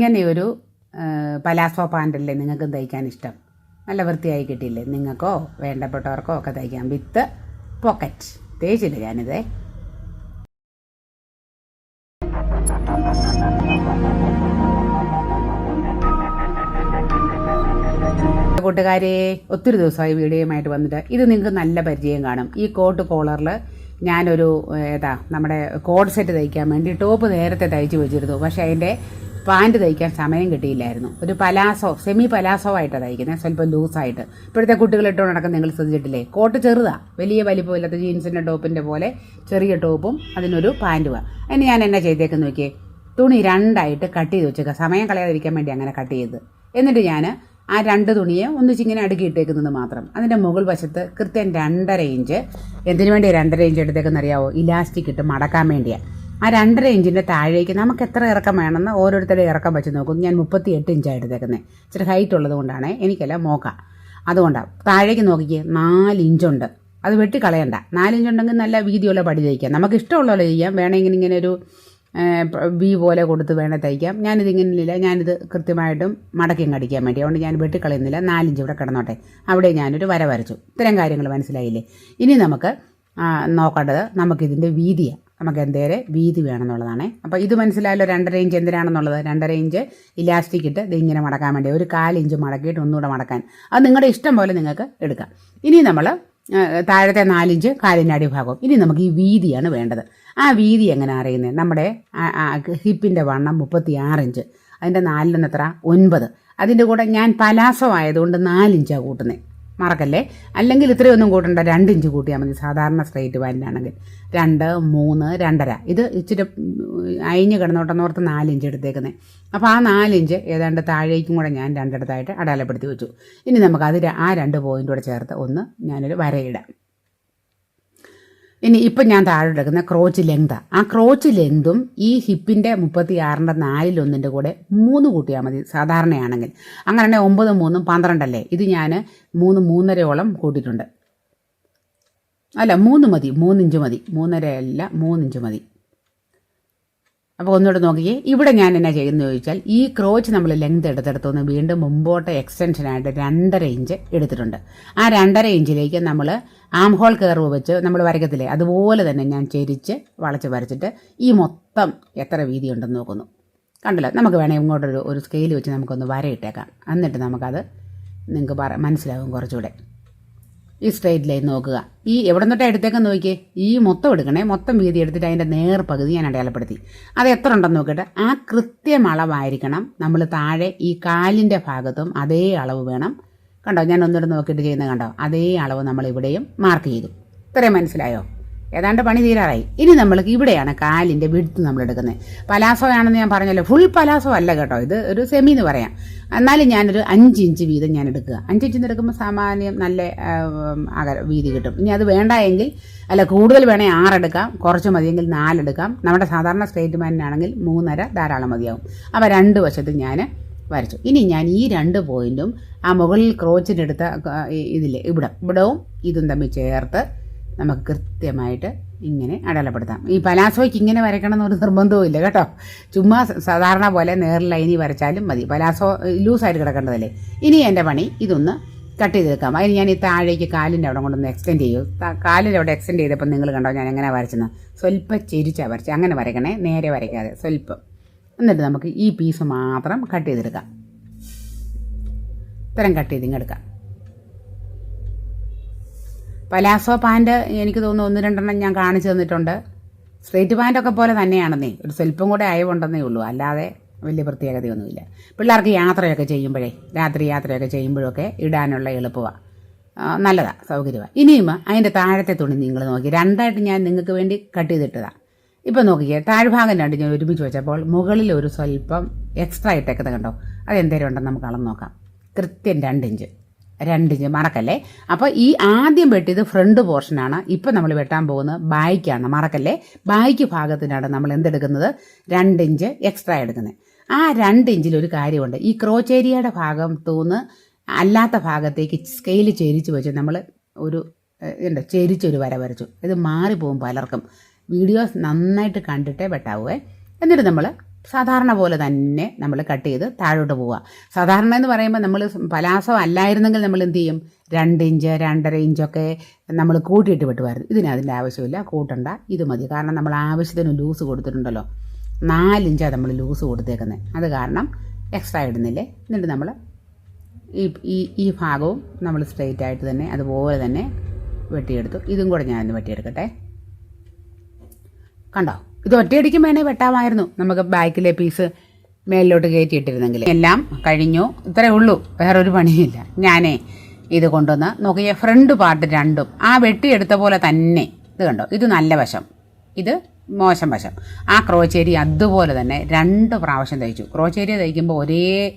ഇങ്ങനെ ഒരു പലാസോ പാന്റല്ലേ നിങ്ങൾക്ക് തയ്ക്കാൻ ഇഷ്ടം. നല്ല വൃത്തിയായി കിട്ടിയില്ലേ? നിങ്ങൾക്കോ വേണ്ടപ്പെട്ടവർക്കോ ഒക്കെ തയ്ക്കാം. വിത്ത് പോക്കറ്റ്. തേച്ചില്ല ഞാനിതേ? കൂട്ടുകാരെ ഒത്തിരി ദിവസമായി വീഡിയോയുമായിട്ട് വന്നിട്ട് ഇത് നിങ്ങൾക്ക് നല്ല പരിചയം കാണും. ഈ കോട്ട് കോളറിൽ ഞാനൊരു ഏതാ നമ്മുടെ കോഡ് സെറ്റ് തയ്ക്കാൻ വേണ്ടി ടോപ്പ് നേരത്തെ തയ്ച്ചു വെച്ചിരുന്നു. പക്ഷേ അതിന്റെ പാന്റ് തയ്ക്കാൻ സമയം കിട്ടിയില്ലായിരുന്നു. ഒരു പലാസോ സെമി പലാസോ ആയിട്ടാണ് തയ്ക്കുന്നത് സ്വല്പം ലൂസായിട്ട്. ഇപ്പോഴത്തെ കുട്ടികൾ ഇട്ടുകൊണ്ട് നടക്കുന്ന നിങ്ങൾ ശ്രദ്ധിച്ചിട്ടില്ലേ? കോട്ട് ചെറുതാ. വലിയ വലിപ്പമില്ലാത്ത ജീൻസിന്റെ ടോപ്പിന്റെ പോലെ ചെറിയ ടോപ്പും അതിനൊരു പാന്റുമാണ് അതിന് ഞാൻ എന്നാ ചെയ്തേക്കെന്ന് നോക്കിയേ? തുണി രണ്ടായിട്ട് കട്ട് ചെയ്ത് വെച്ചേക്കുക സമയം കളയാതിരിക്കാൻ വേണ്ടി അങ്ങനെ കട്ട് ചെയ്ത്. എന്നിട്ട് ഞാൻ ആ രണ്ട് തുണിയെ ഒന്നിച്ചിങ്ങനെ അടുക്കിയിട്ടേക്കുന്നത് മാത്രം. അതിന്റെ മുകൾ വശത്ത് കൃത്യം രണ്ടര ഇഞ്ച്. എന്തിനു വേണ്ടി രണ്ടര ഇഞ്ച് എടുത്തേക്കെന്ന് അറിയാവോ? ഇലാസ്റ്റിക് ഇട്ട് മടക്കാൻ വേണ്ടിയാണ് ആ രണ്ടര ഇഞ്ചിന്റെ താഴേക്ക് നമുക്ക് എത്ര ഇറക്കം വേണമെന്ന് ഓരോരുത്തരുടെ ഇറക്കം വെച്ച് നോക്കും. ഞാൻ മുപ്പത്തി എട്ട് ഇഞ്ചാണ് എടുത്തേക്കുന്നത് ഇച്ചിരി ഹൈറ്റ് ഉള്ളത് കൊണ്ടാണ് എനിക്കല്ല മോക്ക. അതുകൊണ്ടാണ് താഴേക്ക് നോക്കിക്കേ നാല് ഇഞ്ചുണ്ട്. അത് വെട്ടിക്കളയണ്ട. നാലിഞ്ചുണ്ടെങ്കിൽ നല്ല വീതിയുള്ള പടി തയ്ക്കാം. നമുക്ക് ഇഷ്ടമുള്ള പോലെ ചെയ്യാം. വേണമെങ്കിൽ ഇങ്ങനെ ഒരു വി പോലെ കൊടുത്ത് വേണേൽ തയ്ക്കാം. ഞാനിതിങ്ങനെയില്ല ഞാനിത് കൃത്യമായിട്ടും മടക്കിയും കടിക്കാൻ വേണ്ടി. അതുകൊണ്ട് ഞാൻ വെട്ടിക്കളയുന്നില്ല. നാലിഞ്ച് ഇവിടെ കിടന്നോട്ടെ. അവിടെ ഞാനൊരു വര വരച്ചു. ഇത്തരം കാര്യങ്ങൾ മനസ്സിലായില്ലേ? ഇനി നമുക്ക് നോക്കേണ്ടത് നമുക്കിതിന്റെ വീതിയാണ് നമുക്ക് എന്തേരെ വീതി വേണമെന്നുള്ളതാണ്. അപ്പോൾ ഇത് മനസ്സിലായല്ലോ രണ്ടര ഇഞ്ച് എന്തിനാണെന്നുള്ളത്? രണ്ടര ഇഞ്ച് ഇലാസ്റ്റിക് ഇട്ട് ഇത് ഇങ്ങനെ മടക്കാൻ വേണ്ടി ഒരു കാലിഞ്ച് മടക്കിയിട്ട് ഒന്നുകൂടെ മടക്കാൻ. അത് നിങ്ങളുടെ ഇഷ്ടം പോലെ നിങ്ങൾക്ക് എടുക്കാം. ഇനി നമ്മൾ താഴത്തെ നാലിഞ്ച് കാലിന്റെ അടിഭാഗം. ഇനി നമുക്ക് ഈ വീതിയാണ് വേണ്ടത്. ആ വീതി എങ്ങനെ അറിയുന്നത്? നമ്മുടെ ഹിപ്പിന്റെ വണ്ണം മുപ്പത്തി ആറ് ഇഞ്ച് അതിന്റെ എത്ര? ഒൻപത്. അതിന്റെ കൂടെ ഞാൻ പലാസോ ആയതുകൊണ്ട് നാലിഞ്ചാണ് കൂട്ടുന്നത്. മറക്കല്ലേ? അല്ലെങ്കിൽ ഇത്രയൊന്നും കൂട്ടണ്ട രണ്ട് ഇഞ്ച് കൂട്ടിയാൽ മതി സാധാരണ സ്ട്രൈറ്റ് പാന്റാണെങ്കിൽ രണ്ട് മൂന്ന് രണ്ടര. ഇത് ഇച്ചിരി അയിഞ്ഞ് കിടന്നോട്ടെന്നോർത്ത് നാലിഞ്ച് എടുത്തേക്കുന്നത് അപ്പോൾ ആ നാലിഞ്ച് ഏതാണ്ട് താഴേക്കും കൂടെ ഞാൻ രണ്ടിടത്തായിട്ട് അടയാളപ്പെടുത്തി വെച്ചു. ഇനി നമുക്ക് അത് ആ രണ്ട് പോയിന്റ് കൂടെ ചേർത്ത് ഒന്ന് ഞാനൊരു വരയിടാം. ഇനി ഇപ്പം ഞാൻ താഴെ എടുക്കുന്ന ക്രോച്ച് ലെങ്ത്. ആ ക്രോച്ച് ലെങ്തും ഈ ഹിപ്പിന്റെ മുപ്പത്തി ആറിന്റെ നാലിലൊന്നിന്റെ കൂടെ മൂന്ന് കൂട്ടിയാൽ മതി സാധാരണയാണെങ്കിൽ. അങ്ങനെ ഒമ്പത് മൂന്നും പന്ത്രണ്ടല്ലേ? ഇത് ഞാൻ മൂന്ന് മൂന്നരയോളം കൂട്ടിയിട്ടുണ്ട്. അല്ല മൂന്ന് മതി മൂന്നിഞ്ച് മതി. മൂന്നര അല്ല മൂന്നിഞ്ച് മതി. അപ്പോൾ ഒന്നുകൂടെ നോക്കിയേ ഇവിടെ ഞാൻ എന്നാ ചെയ്യുന്നത് ചോദിച്ചാൽ ഈ ക്രോച്ച് നമ്മൾ ലെങ്ത് എടുത്തെടുത്തുനിന്ന് വീണ്ടും മുമ്പോട്ട് എക്സ്റ്റൻഷനായിട്ട് രണ്ടര ഇഞ്ച് എടുത്തിട്ടുണ്ട്. ആ രണ്ടര ഇഞ്ചിലേക്ക് നമ്മൾ ആം ഹോൾ കയറുവ് വെച്ച് നമ്മൾ വരയ്ക്കത്തില്ലേ? അതുപോലെ തന്നെ ഞാൻ ചെരിച്ച് വളച്ച് വരച്ചിട്ട് ഈ മൊത്തം എത്ര വീതി ഉണ്ടെന്ന് നോക്കുന്നു. കണ്ടല്ലോ? നമുക്ക് വേണേൽ ഇങ്ങോട്ടൊരു ഒരു സ്കെയിൽ വെച്ച് നമുക്കൊന്ന് വരയിട്ടേക്കാം. എന്നിട്ട് നമുക്കത് നിങ്ങൾക്ക് പറ മനസ്സിലാകും കുറച്ചുകൂടെ. ഈ സ്ട്രെയിറ്റ് ലൈൻ നോക്കുക. ഈ എവിടെ നിന്നിട്ട് എടുത്തേക്കാൻ നോക്കിയേ? ഈ മൊത്തം എടുക്കണേ. മൊത്തം വീതി എടുത്തിട്ട് അതിന്റെ നേർ പകുതി ഞാൻ അടയാളപ്പെടുത്തി. അത് എത്ര ഉണ്ടെന്ന് നോക്കിയിട്ട് ആ കൃത്യം അളവായിരിക്കണം. നമ്മൾ താഴെ ഈ കാലിന്റെ ഭാഗത്തും അതേ അളവ് വേണം. കണ്ടോ? ഞാൻ ഒന്നുകൂടെ നോക്കിയിട്ട് ചെയ്യുന്നത് കണ്ടോ? അതേ അളവ് നമ്മൾ ഇവിടെയും മാർക്ക് ചെയ്തു. ഇത്രയും മനസ്സിലായോ? ഏതാണ്ട് പണി തീരാറായി. ഇനി നമ്മൾ ഇവിടെയാണ് കാലിന്റെ വിടുത്ത് നമ്മൾ എടുക്കുന്നത്. പലാസോ ആണെന്ന് ഞാൻ പറഞ്ഞല്ലോ. ഫുൾ പലാസോ അല്ല കേട്ടോ. ഇത് ഒരു സെമി എന്ന് പറയാം. എന്നാലും ഞാനൊരു അഞ്ച് ഇഞ്ച് വീതം ഞാൻ എടുക്കുക. അഞ്ച് ഇഞ്ച് എടുക്കുമ്പോൾ സാമാന്യം നല്ല അകല വീതി കിട്ടും. ഇനി അത് വേണ്ട എങ്കിൽ അല്ല കൂടുതൽ വേണേൽ ആറെടുക്കാം കുറച്ച് മതിയെങ്കിൽ നാലെടുക്കാം നമ്മുടെ സാധാരണ സ്ട്രേറ്റ് മാനിനാണെങ്കിൽ മൂന്നര ധാരാളം മതിയാവും. അപ്പോൾ രണ്ട് വശത്ത് ഞാൻ വരച്ചു. ഇനി ഞാൻ ഈ രണ്ട് പോയിന്റും ആ മുകളിൽ ക്രോച്ചിനെടുത്ത ഇതിൽ ഇവിടെ. ഇവിടവും ഇതും തമ്മിൽ ചേർത്ത് നമുക്ക് കൃത്യമായിട്ട് ഇങ്ങനെ അടയാളപ്പെടുത്താം. ഈ പലാസോയ്ക്ക് ഇങ്ങനെ വരയ്ക്കണം എന്നൊരു നിർബന്ധവും ഇല്ല കേട്ടോ. ചുമ്മാ സാധാരണ പോലെ നേർ ലൈനി വരച്ചാലും മതി. പലാസോ ലൂസായിട്ട് കിടക്കേണ്ടതല്ലേ? ഇനി എന്റെ പണി ഇതൊന്ന് കട്ട് ചെയ്തെടുക്കാം. അതിന് ഞാൻ ഈ താഴേക്ക് കാലിന്റെ അവിടെ കൊണ്ടൊന്ന് എക്സ്റ്റെൻഡ് ചെയ്യൂ. കാലിന്റെ അവിടെ എക്സ്റ്റെൻഡ് ചെയ്തപ്പോൾ നിങ്ങൾ കണ്ടോ ഞാൻ എങ്ങനെ വരച്ചെന്ന്? സ്വല്പം ചെരിച്ചാണ് വരച്ചത് അങ്ങനെ വരയ്ക്കണേ നേരെ വരയ്ക്കാതെ സ്വല്പം. എന്നിട്ട് നമുക്ക് ഈ പീസ് മാത്രം കട്ട് ചെയ്തെടുക്കാം. ഇത്തരം കട്ട് ചെയ്ത് ഇങ്ങെടുക്കാം പലാസോ പാന്റ് എനിക്ക് തോന്നുന്നു ഒന്ന് രണ്ടെണ്ണം ഞാൻ കാണിച്ചു തന്നിട്ടുണ്ട്. സ്ട്രേറ്റ് പാന്റൊക്കെ പോലെ തന്നെയാണെന്നേ ഒരു സ്വല്പം കൂടെ അയവുണ്ടെന്നേ ഉള്ളൂ. അല്ലാതെ വലിയ പ്രത്യേകതയൊന്നുമില്ല. പിള്ളേർക്ക് യാത്രയൊക്കെ ചെയ്യുമ്പോഴേ രാത്രി യാത്രയൊക്കെ ചെയ്യുമ്പോഴൊക്കെ ഇടാനുള്ള എളുപ്പമാണ് നല്ലതാണ് സൗകര്യമാണ് ഇനിയും അതിന്റെ താഴത്തെ തുണി നിങ്ങൾ നോക്കി. രണ്ടായിട്ട് ഞാൻ നിങ്ങൾക്ക് വേണ്ടി കട്ട് ചെയ്തിട്ടതാണ് ഇപ്പം നോക്കിക്കേ താഴ്ഭാഗം രണ്ട് ഞാൻ ഒരുമിച്ച് വെച്ചപ്പോൾ മുകളിൽ ഒരു സ്വല്പം എക്സ്ട്രാ ഇട്ടേക്കത് കണ്ടോ? അതെന്തേലും ഉണ്ടെന്ന് നമുക്ക് അളന്ന് നോക്കാം. കൃത്യം രണ്ടിഞ്ച് രണ്ടിഞ്ച് മറക്കല്ലേ? അപ്പോൾ ഈ ആദ്യം വെട്ടിയത് ഫ്രണ്ട് പോർഷനാണ് ഇപ്പം നമ്മൾ വെട്ടാൻ പോകുന്നത് ബായ്ക്കാണ്. മറക്കല്ലേ? ബായ്ക്ക് ഭാഗത്തിനാണ് നമ്മൾ എന്തെടുക്കുന്നത്? രണ്ടിഞ്ച് എക്സ്ട്രാ എടുക്കുന്നത്. ആ രണ്ട് ഇഞ്ചിൽ ഒരു കാര്യമുണ്ട്. ഈ ക്രോച്ചേരിയയുടെ ഭാഗം തൂന്ന് അല്ലാത്ത ഭാഗത്തേക്ക് സ്കെയിൽ ചെരിച്ച് വെച്ച് നമ്മൾ ഒരു ഉണ്ട് ചെരിച്ചൊരു വര വരച്ചു. ഇത് മാറിപ്പോകും പലർക്കും. വീഡിയോസ് നന്നായിട്ട് കണ്ടിട്ടേ വെട്ടാവേ എന്നിട്ട് നമ്മൾ സാധാരണ പോലെ തന്നെ നമ്മൾ കട്ട് ചെയ്ത് താഴോട്ട് പോവുക. സാധാരണ എന്ന് പറയുമ്പോൾ നമ്മൾ പലാസം അല്ലായിരുന്നെങ്കിൽ നമ്മൾ എന്ത് ചെയ്യും? രണ്ട് ഇഞ്ച് രണ്ടര ഇഞ്ചൊക്കെ നമ്മൾ കൂട്ടിയിട്ട് വിട്ടുമായിരുന്നു. ഇതിന് അതിന്റെ ആവശ്യമില്ല. കൂട്ടണ്ട. ഇത് മതി. കാരണം നമ്മൾ ആവശ്യത്തിന് ലൂസ് കൊടുത്തിട്ടുണ്ടല്ലോ. നാലിഞ്ചാണ് നമ്മൾ ലൂസ് കൊടുത്തേക്കുന്നത്. അത് കാരണം എക്സ്ട്രാ ഇടുന്നില്ലേ? എന്നിട്ട് നമ്മൾ ഈ ഈ ഈ ഭാഗവും നമ്മൾ സ്ട്രെയിറ്റ് ആയിട്ട് തന്നെ അതുപോലെ തന്നെ വെട്ടിയെടുത്തു. ഇതും കൂടെ ഞാനൊന്ന് വെട്ടിയെടുക്കട്ടെ. കണ്ടോ? ഇത് ഒറ്റയടിക്കും വേണേൽ വെട്ടാമായിരുന്നു. നമുക്ക് ബാക്കിലെ പീസ് മേലിലോട്ട് കയറ്റിയിട്ടിരുന്നെങ്കിൽ. എല്ലാം കഴിഞ്ഞു. ഇത്രേ ഉള്ളൂ. വേറൊരു പണിയില്ല. ഞാനേ ഇത് കൊണ്ടുവന്ന് നോക്കിയ ഫ്രണ്ട് പാർട്ട് രണ്ടും. ആ വെട്ടിയെടുത്ത പോലെ തന്നെ. ഇത് കണ്ടോ? ഇത് നല്ല വശം. ഇത് മോശം വശം. ആ ക്രോച്ചേരി അതുപോലെ തന്നെ രണ്ട് പ്രാവശ്യം തയ്ച്ചു. ക്രോച്ചേരി തയ്ക്കുമ്പോൾ ഒരേ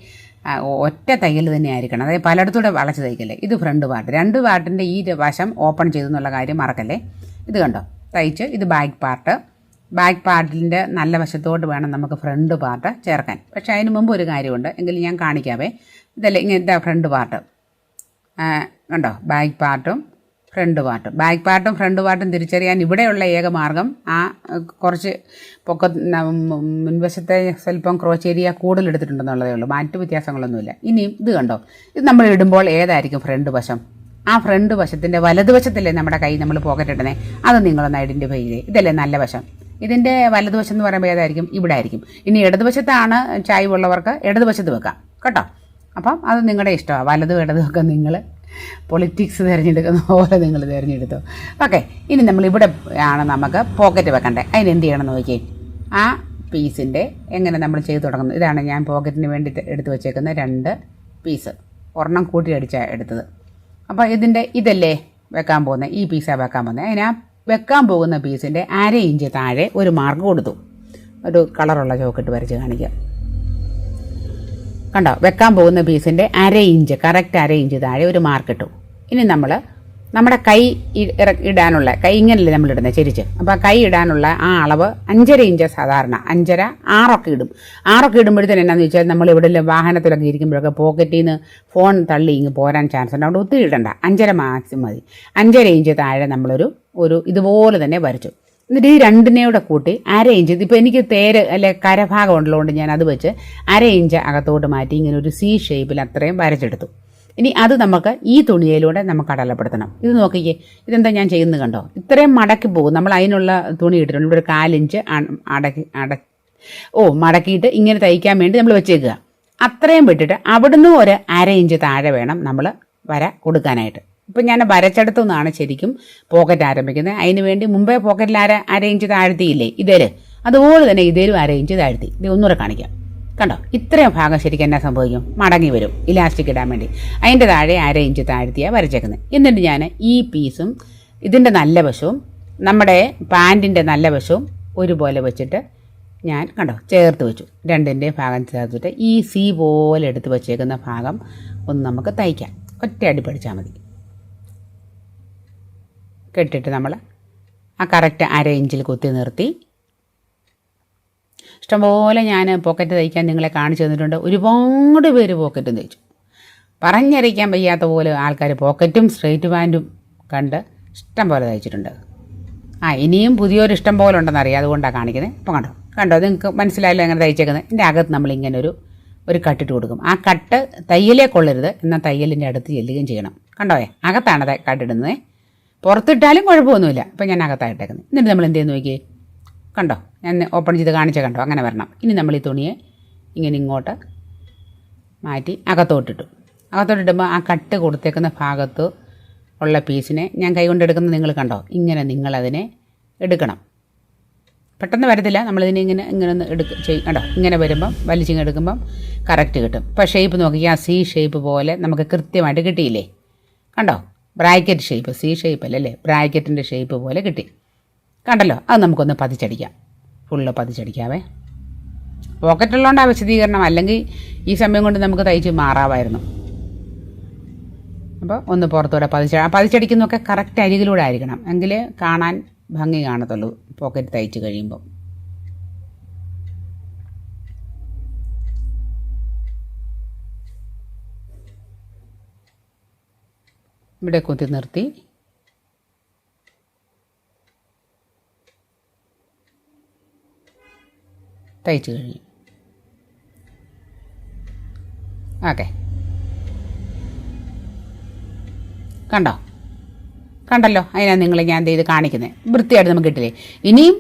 ഒറ്റ തയ്യൽ തന്നെ ആയിരിക്കണം അതായത് പലയിടത്തൂടെ വളച്ച് തയ്ക്കല്ലേ? ഇത് ഫ്രണ്ട് പാർട്ട് രണ്ട് പാർട്ടിന്റെ ഈ വശം ഓപ്പൺ ചെയ്തു എന്നുള്ള കാര്യം മറക്കല്ലേ? ഇത് കണ്ടോ? തയ്ച്ച് ഇത് ബാക്ക് പാർട്ട് ബാക്ക് പാർട്ടിന്റെ നല്ല വശത്തോട്ട് വേണം നമുക്ക് ഫ്രണ്ട് പാർട്ട് ചേർക്കാൻ. പക്ഷേ അതിന് മുമ്പ് ഒരു കാര്യമുണ്ട്. എങ്കിലും ഞാൻ കാണിക്കാവേ. ഇതല്ലേ ഇങ്ങനത്തെ ഫ്രണ്ട് പാർട്ട്. ഉണ്ടോ ബാക്ക് പാർട്ടും ഫ്രണ്ട് പാർട്ടും. ബാക്ക് പാർട്ടും ഫ്രണ്ട് പാർട്ടും തിരിച്ചറിയാൻ ഇവിടെയുള്ള ഏക മാർഗം ആ കുറച്ച് പൊക്ക മുൻവശത്തെ സ്വല്പം ക്രോച്ച് ഏരിയ കൂടുതൽ ഉള്ളൂ. മറ്റു വ്യത്യാസങ്ങളൊന്നുമില്ല. ഇനിയും ഇത് കണ്ടോ? ഇത് നമ്മൾ ഇടുമ്പോൾ ഏതായിരിക്കും ഫ്രണ്ട് വശം? ആ ഫ്രണ്ട് വശത്തിന്റെ വലതുവശത്തല്ലേ നമ്മുടെ കൈ നമ്മൾ പോക്കറ്റ് ഇടുന്നത് അത് നിങ്ങളൊന്ന് ഐഡന്റിഫൈ ചെയ്തേ. ഇതല്ലേ നല്ല വശം? ഇതിന്റെ വലതുവശം എന്ന് പറയുമ്പോൾ ഏതായിരിക്കും? ഇവിടെ ആയിരിക്കും ഇനി ഇടതുവശത്താണ് ചായ്വുള്ളവർക്ക് ഇടതുവശത്ത് വെക്കാം. കേട്ടോ? അപ്പം അത് നിങ്ങളുടെ ഇഷ്ടമാണ് വലതും ഇടതും ഒക്കെ നിങ്ങൾ പൊളിറ്റിക്സ് തിരഞ്ഞെടുക്കുന്ന പോലെ നിങ്ങൾ തിരഞ്ഞെടുത്തു. ഓക്കെ ഇനി നമ്മൾ ഇവിടെ ആണ് നമുക്ക് പോക്കറ്റ് വെക്കണ്ടേ. അതിന് എന്ത് ചെയ്യണം നോക്കിയേ. ആ പീസിന്റെ എങ്ങനെ നമ്മൾ ചെയ്ത് തുടങ്ങുന്നത്? ഇതാണ് ഞാൻ പോക്കറ്റിന് വേണ്ടി എടുത്ത് വെച്ചേക്കുന്ന രണ്ട് പീസ് ഒരെണ്ണം കൂട്ടി അടിച്ചാണ് എടുത്തത്. അപ്പോൾ ഇതിന്റെ ഇതല്ലേ വെക്കാൻ പോകുന്നത് ഈ പീസാണ് വെക്കാൻ പോകുന്നത് അതിന് വെക്കാൻ പോകുന്ന പീസിന്റെ അര ഇഞ്ച് താഴെ ഒരു മാർക്ക് കൊടുത്തു. ഒരു കളറുള്ള ചോക്കിട്ട് വരച്ച് കാണിക്കാം. കണ്ടോ? വെക്കാൻ പോകുന്ന പീസിന്റെ അര ഇഞ്ച് കറക്റ്റ് അര ഇഞ്ച് താഴെ ഒരു മാർക്ക് ഇട്ടു. ഇനി നമ്മൾ നമ്മുടെ കൈ ഇടാനുള്ള കൈ ഇങ്ങനല്ലേ നമ്മൾ ഇടുന്നത് ചെരിച്ച്. അപ്പോൾ കൈ ഇടാനുള്ള ആ അളവ് അഞ്ചര ഇഞ്ച് സാധാരണ. അഞ്ചര ആറൊക്കെ ഇടും. ആറൊക്കെ ഇടുമ്പോഴത്തേന് എന്നാന്ന് വെച്ചാൽ നമ്മൾ ഇവിടെ വാഹനത്തിലൊക്കെ ഇരിക്കുമ്പോഴൊക്കെ പോക്കറ്റിൽ നിന്ന് ഫോൺ തള്ളി ഇങ്ങ് പോരാൻ ചാൻസ് ഉണ്ട്. അവിടെ ഒത്തിരി ഇടണ്ട. അഞ്ചര മാക്സിമം മതി. അഞ്ചര ഇഞ്ച് താഴെ നമ്മളൊരു ഒരു ഇതുപോലെ തന്നെ വരച്ചു. എന്നിട്ട് ഈ രണ്ടിനെയും കൂടെ കൂട്ടി അര ഇഞ്ച് ഇതിപ്പോൾ എനിക്ക് തേര് അല്ലെ കരഭാഗം ഉള്ളതുകൊണ്ട് ഞാൻ അത് വെച്ച് അര ഇഞ്ച് അകത്തോട്ട് മാറ്റി ഇങ്ങനെ ഒരു സി ഷേപ്പിൽ അത്രയും വരച്ചെടുത്തു. ഇനി അത് നമുക്ക് ഈ തുണിയിലൂടെ നമുക്ക് അടലപ്പെടുത്തണം. ഇത് നോക്കിക്കേ ഇതെന്താ ഞാൻ ചെയ്യുന്നത് കണ്ടോ? ഇത്രയും മടക്കി പോകും. നമ്മൾ അതിനുള്ള തുണി ഇട്ടിട്ടുണ്ട്. ഇവിടെ ഒരു കാലിഞ്ച് അടക്കി അട ഓ മടക്കിയിട്ട് ഇങ്ങനെ തയ്ക്കാൻ വേണ്ടി നമ്മൾ വെച്ചേക്കുക. അത്രയും വിട്ടിട്ട് അവിടുന്ന് ഒരു അര ഇഞ്ച് താഴെ വേണം നമ്മൾ വര കൊടുക്കാനായിട്ട്. ഇപ്പം ഞാൻ വരച്ചെടുത്തു നിന്നാണ് ശരിക്കും പോക്കറ്റ് ആരംഭിക്കുന്നത്. അതിന് വേണ്ടി മുമ്പേ പോക്കറ്റിൽ അര അര ഇഞ്ച് താഴ്ത്തിയില്ലേ? ഇതേൽ. അതുപോലെ തന്നെ ഇതേലും അര ഇഞ്ച് താഴ്ത്തി. ഇത് ഒന്നുകൂടെ കാണിക്കാം. കണ്ടോ? ഇത്രയും ഭാഗം ശരിക്കും എന്നാ സംഭവിക്കും? മടങ്ങി വരും. ഇലാസ്റ്റിക് ഇടാൻ വേണ്ടി. അതിന്റെ താഴെ അര ഇഞ്ച് താഴ്ത്തിയാണ് വരച്ചേക്കുന്നത് എന്നിട്ട് ഞാൻ ഈ പീസും ഇതിന്റെ നല്ല വശവും നമ്മുടെ പാന്റിന്റെ നല്ല വശവും ഒരുപോലെ വെച്ചിട്ട് ഞാൻ കണ്ടോ ചേർത്ത് വെച്ചു. രണ്ടിന്റെയും ഭാഗം ചേർത്തിട്ട് ഈ സി പോലെ എടുത്ത് വെച്ചേക്കുന്ന ഭാഗം ഒന്ന് നമുക്ക് തയ്ക്കാം. ഒറ്റ അടി പഠിച്ചാൽ മതി. കെട്ടിട്ട് നമ്മൾ ആ കറക്റ്റ് അര ഇഞ്ചിൽ കുത്തി നിർത്തി ഇഷ്ടംപോലെ ഞാൻ പോക്കറ്റ് തയ്ക്കാൻ നിങ്ങളെ കാണിച്ചു തന്നിട്ടുണ്ട്. ഒരുപാട് പേര് പോക്കറ്റും തയ്ച്ചു. പറഞ്ഞറിയിക്കാൻ വയ്യാത്ത പോലെ ആൾക്കാർ പോക്കറ്റും സ്ട്രെയിറ്റ് പാന്റും കണ്ട് ഇഷ്ടം പോലെ തയ്ച്ചിട്ടുണ്ട്. ആ ഇനിയും പുതിയൊരു ഇഷ്ടം പോലെ ഉണ്ടെന്ന് അറിയാം. അതുകൊണ്ടാണ് കാണിക്കുന്നത് ഇപ്പോൾ കണ്ടോ? കണ്ടോ? നിങ്ങൾക്ക് മനസ്സിലായല്ലോ എങ്ങനെ തയ്ച്ചേക്കുന്നത്. എന്റെ അകത്ത് നമ്മളിങ്ങനെ ഒരു ഒരു കട്ടിട്ട് കൊടുക്കും. ആ കട്ട് തയ്യലേ കൊള്ളരുത്. എന്നാൽ തയ്യലിന്റെ അടുത്ത് ചെല്ലുകയും ചെയ്യണം. കണ്ടോയെ അകത്താണ് കട്ടിടുന്നത് പുറത്തിട്ടാലും കുഴപ്പമൊന്നുമില്ല. ഇപ്പം ഞാൻ അകത്തായിട്ടേക്കുന്നത് എന്നിട്ട് നമ്മൾ എന്ത് ചെയ്യുന്നു നോക്കിയേ? കണ്ടോ? ഞാൻ ഓപ്പൺ ചെയ്ത് കാണിച്ച കണ്ടോ? അങ്ങനെ വരണം. ഇനി നമ്മൾ ഈ തുണിയെ ഇങ്ങനെ ഇങ്ങോട്ട് മാറ്റി അകത്തോട്ടിട്ടു. അകത്തോട്ടിടുമ്പോൾ ആ കട്ട് കൊടുത്തേക്കുന്ന ഭാഗത്ത് ഉള്ള പീസിനെ ഞാൻ കൈകൊണ്ട് എടുക്കുന്നത് നിങ്ങൾ കണ്ടോ? ഇങ്ങനെ നിങ്ങളതിനെ എടുക്കണം. പെട്ടെന്ന് വരത്തില്ല. നമ്മളിതിനെ ഇങ്ങനെ ഇങ്ങനെ ഒന്ന് എടുക്ക ചെയ്യും കേട്ടോ ഇങ്ങനെ വരുമ്പം വലിച്ചിങ്ങ് എടുക്കുമ്പം കറക്റ്റ് കിട്ടും. ഇപ്പോൾ ഷേപ്പ് നോക്കി. ആ സി ഷേപ്പ് പോലെ നമുക്ക് കൃത്യമായിട്ട് കിട്ടിയില്ലേ? കണ്ടോ? ബ്രാക്കറ്റ് ഷേപ്പ് സി ഷേപ്പ് അല്ലല്ലേ ബ്രാക്കറ്റിന്റെ ഷേപ്പ് പോലെ കിട്ടി. കണ്ടല്ലോ? അത് നമുക്കൊന്ന് പതിച്ചടിക്കാം. ഫുള്ള് പതിച്ചടിക്കാവേ. പോക്കറ്റുള്ളതുകൊണ്ട് ആ വിശദീകരണം അല്ലെങ്കിൽ ഈ സമയം കൊണ്ട് നമുക്ക് തയ്ച്ച് മാറാമായിരുന്നു. അപ്പോൾ ഒന്ന് പുറത്തൂടെ പതിച്ച ആ പതിച്ചടിക്കുന്നതൊക്കെ കറക്റ്റ് അരികിലൂടെ ആയിരിക്കണം. എങ്കിലേ കാണാൻ ഭംഗി കാണത്തുള്ളൂ പോക്കറ്റ് തയ്ച്ച് കഴിയുമ്പോൾ ഇവിടെ കുത്തി നിർത്തി. തയ്ച്ചു കഴിഞ്ഞു. ഓക്കെ കണ്ടോ? കണ്ടല്ലോ? അതിനാ നിങ്ങൾ ഞാൻ ഇത് കാണിക്കുന്നത് വൃത്തിയായിട്ട് നമുക്ക് കിട്ടില്ലേ ഇനിയും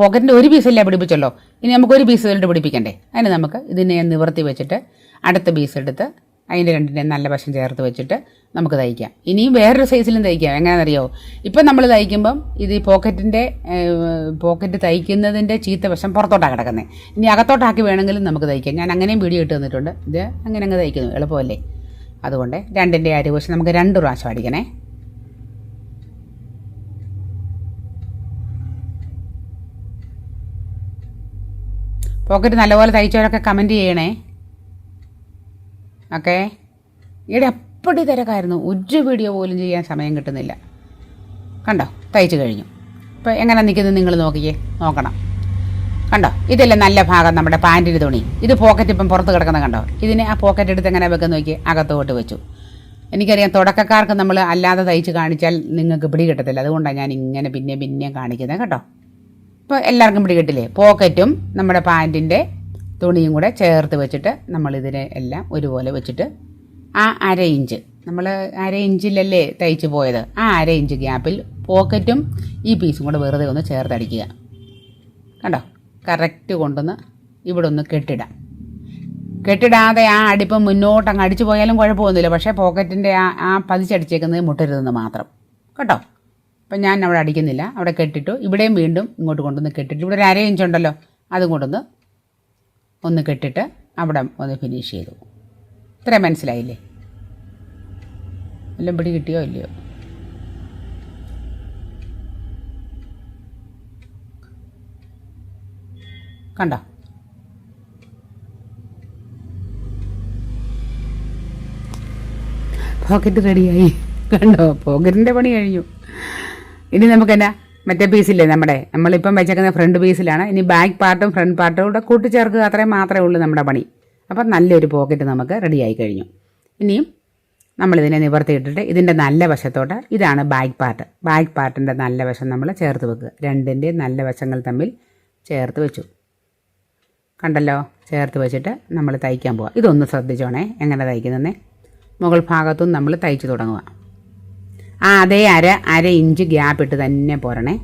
പോക്കറ്റിന്റെ ഒരു പീസല്ലേ പിടിപ്പിച്ചല്ലോ? ഇനി നമുക്ക് ഒരു പീസ് പിടിപ്പിക്കണ്ടേ? അതിന് നമുക്ക് ഇതിനെ നിവർത്തി വെച്ചിട്ട് അടുത്ത പീസ് എടുത്ത് അതിന്റെ രണ്ടിന്റെയും നല്ല വശം ചേർത്ത് വെച്ചിട്ട് നമുക്ക് തയ്ക്കാം. ഇനിയും വേറൊരു സൈസിലും തയ്ക്കാം. എങ്ങനെയാണെന്നറിയോ? ഇപ്പം നമ്മൾ തയ്ക്കുമ്പം ഇത് ഈ പോക്കറ്റിന്റെ പോക്കറ്റ് തയ്ക്കുന്നതിന്റെ ചീത്ത വശം പുറത്തോട്ടാണ് കിടക്കുന്നത് ഇനി അകത്തോട്ടാക്കി വേണമെങ്കിലും നമുക്ക് തയ്ക്കാം. ഞാൻ അങ്ങനെയും വീഡിയോ ഇട്ട് തന്നിട്ടുണ്ട്. ഇത് അങ്ങനെ അങ്ങ് തയ്ക്കുന്നു. എളുപ്പമല്ലേ? അതുകൊണ്ട് രണ്ടിന്റെ അരിവശം നമുക്ക് രണ്ട് പ്രാവശ്യം അടിക്കണേ. പോക്കറ്റ് നല്ലപോലെ തയ്ച്ചവരൊക്കെ കമന്റ് ചെയ്യണേ. ഓക്കെ? ഇവിടെ അപ്പടി തിരക്കായിരുന്നു. ഒരു വീഡിയോ പോലും ചെയ്യാൻ സമയം കിട്ടുന്നില്ല. കണ്ടോ? തയ്ച്ചു കഴിഞ്ഞു. ഇപ്പോൾ എങ്ങനെ നിൽക്കുന്നത് നിങ്ങൾ നോക്കിയേ നോക്കണം. കണ്ടോ? ഇതല്ലേ നല്ല ഭാഗം നമ്മുടെ പാന്റിന്റെ തുണി. ഇത് പോക്കറ്റ് ഇപ്പം പുറത്ത് കിടക്കുന്ന കണ്ടോ? ഇതിനെ ആ പോക്കറ്റ് എടുത്ത് എങ്ങനെ വെക്കുന്ന നോക്കി അകത്തോട്ട് വെച്ചു. എനിക്കറിയാം തുടക്കക്കാർക്ക് നമ്മൾ അല്ലാതെ തയ്ച്ച് കാണിച്ചാൽ നിങ്ങൾക്ക് പിടി കിട്ടത്തില്ല. അതുകൊണ്ടാണ് ഞാൻ ഇങ്ങനെ പിന്നെ പിന്നെ കാണിക്കുന്നത് കേട്ടോ ഇപ്പോൾ എല്ലാവർക്കും പിടി കിട്ടില്ലേ? പോക്കറ്റും നമ്മുടെ പാന്റിന്റെ തുണിയും കൂടെ ചേർത്ത് വെച്ചിട്ട് നമ്മളിതിനെ എല്ലാം ഒരുപോലെ വെച്ചിട്ട് ആ അര ഇഞ്ച് നമ്മൾ അര ഇഞ്ചിലല്ലേ തയ്ച്ച് പോയത്? ആ അര ഇഞ്ച് ഗ്യാപ്പിൽ പോക്കറ്റും ഈ പീസും കൂടെ വെറുതെ ഒന്ന് ചേർത്തടിക്കുക. കണ്ടോ? കറക്റ്റ് കൊണ്ടുവന്ന് ഇവിടെ ഒന്ന് കെട്ടിടാം. കെട്ടിടാതെ ആ അടിപ്പം മുന്നോട്ട് അങ്ങ് അടിച്ചു പോയാലും കുഴപ്പമൊന്നുമില്ല. പക്ഷേ പോക്കറ്റിന്റെ ആ ആ പതിച്ചടിച്ചേക്കുന്നത് മുട്ടരുതെന്ന് മാത്രം. കേട്ടോ അപ്പം ഞാൻ അവിടെ അടിക്കുന്നില്ല. അവിടെ കെട്ടിട്ടു. ഇവിടെയും വീണ്ടും ഇങ്ങോട്ട് കൊണ്ടുവന്ന് കെട്ടിട്ടു. ഇവിടെ ഒരു അര ഇഞ്ച് ഉണ്ടല്ലോ. അതും കൊണ്ടൊന്ന് ഒന്ന് കെട്ടിട്ട് അവിടെ ഒന്ന് ഫിനിഷ് ചെയ്തു. ഇത്ര മനസ്സിലായില്ലേ? എല്ലാം പിടി കിട്ടിയോ ഇല്ലയോ? കണ്ടോ? പോക്കറ്റ് റെഡിയായി കണ്ടോ? പോക്കറ്റിന്റെ പണി കഴിഞ്ഞു. ഇനി നമുക്കെന്നാ? മറ്റേ പീസില്ലേ നമ്മുടെ? നമ്മളിപ്പം വെച്ചേക്കുന്ന ഫ്രണ്ട് പീസിലാണ് ഇനി ബാക്ക് പാർട്ടും ഫ്രണ്ട് പാർട്ടും കൂടെ കൂട്ടിച്ചേർക്കുക. അത്രയും മാത്രമേ ഉള്ളൂ നമ്മുടെ പണി. അപ്പം നല്ലൊരു പോക്കറ്റ് നമുക്ക് റെഡിയായി കഴിഞ്ഞു. ഇനിയും നമ്മളിതിനെ നിവർത്തിയിട്ടിട്ട് ഇതിന്റെ നല്ല വശത്തോട്ട് ഇതാണ് ബാക്ക് പാർട്ട് ബാക്ക് പാർട്ടിന്റെ നല്ല വശം നമ്മൾ ചേർത്ത് വെക്കുക. രണ്ടിന്റെ നല്ല വശങ്ങൾ തമ്മിൽ ചേർത്ത് വെച്ചു. കണ്ടല്ലോ? ചേർത്ത് വെച്ചിട്ട് നമ്മൾ തയ്ക്കാൻ പോവാം. ഇതൊന്ന് ശ്രദ്ധിച്ചോണേ. എങ്ങനെ തയ്ക്കുന്നതെന്നേ? മുകൾ ഭാഗത്തും നമ്മൾ തയ്ച്ചു തുടങ്ങുക ആ അതേ അര അര ഇഞ്ച് ഗ്യാപ്പ് ഇട്ട് തന്നെ പോരണേ.